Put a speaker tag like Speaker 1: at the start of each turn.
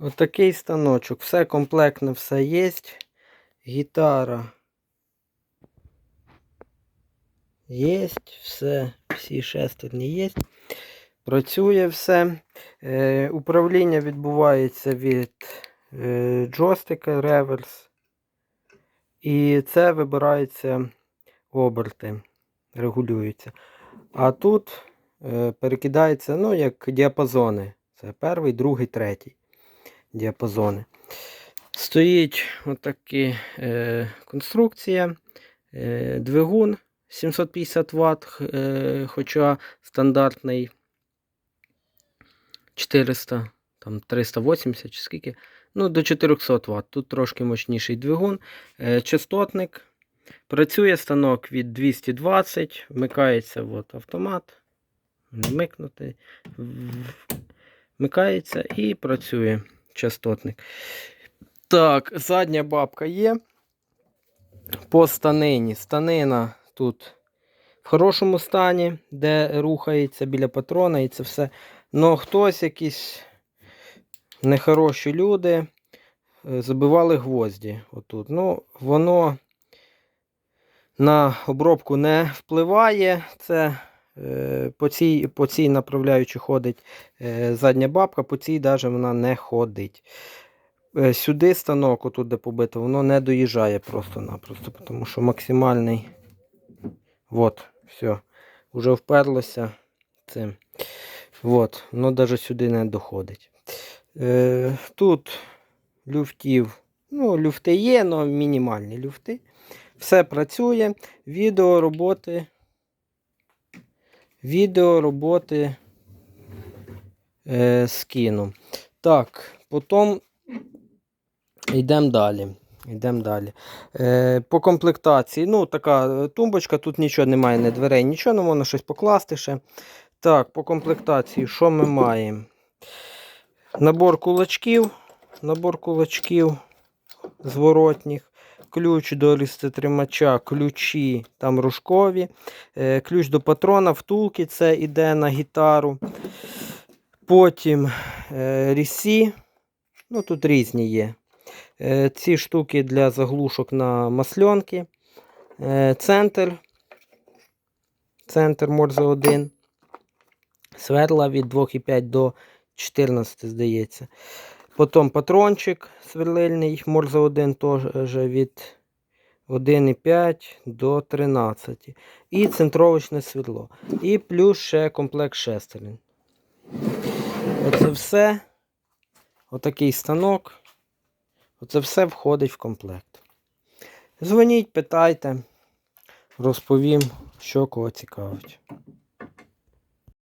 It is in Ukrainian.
Speaker 1: Отакий станочок. Все комплектно, все є. Гітара. Є, все, всі шестерні є. Працює все. Е, управління відбувається від е, джойстика реверс. І це вибирається оберти, регулюється. А тут е, перекидається, ну, як діапазони. Це перший, другий, третій діапазони. Стоїть отакі е, конструкція, е, двигун 750 Вт, е, хоча стандартний 400, там 380 чи скільки. Ну, до 400 Вт. Тут трошки мощніший двигун. Е, частотник. Працює станок від 220, вмикається от, автомат. Вмикнутий. В- Вмикається і працює частотник. Так, задня бабка є. По станині. Станина тут в хорошому стані, де рухається біля патрона і це все. Но хтось якісь нехороші люди е, забивали гвозді. Отут. Ну, воно на обробку не впливає. Це по цій, по цій направляючи ходить е, задня бабка, по цій навіть вона не ходить. Е, Сюди станок, отут де побито, воно не доїжджає просто-напросто, тому що максимальний. От, все. Уже вперлося цим. От, воно навіть сюди не доходить. Е, тут люфтів, ну, люфти є, але мінімальні люфти. Все працює. Відео роботи. Відео роботи е, скину. Так, потім йдемо далі. Йдемо далі. Е, по комплектації. Ну, така е, тумбочка, тут нічого немає, не дверей, нічого, не можна щось покласти ще. Так, по комплектації, що ми маємо? Набор кулачків. Набор кулачків зворотніх. Ключ до листотримача, ключі там рожкові. Е, ключ до патрона, втулки, це йде на гітару. Потім е, рісі. Ну, тут різні є. Е, ці штуки для заглушок на масльонки. Центр. Центр Морзе 1. Сверла від 2,5 до 14, здається. Потім патрончик сверлильний Морзе 1 теж від 1,5 до 13. І центровочне сверло. І плюс ще комплект шестерень. Оце все. Отакий станок. Оце все входить в комплект. Дзвоніть, питайте, розповім, що кого цікавить.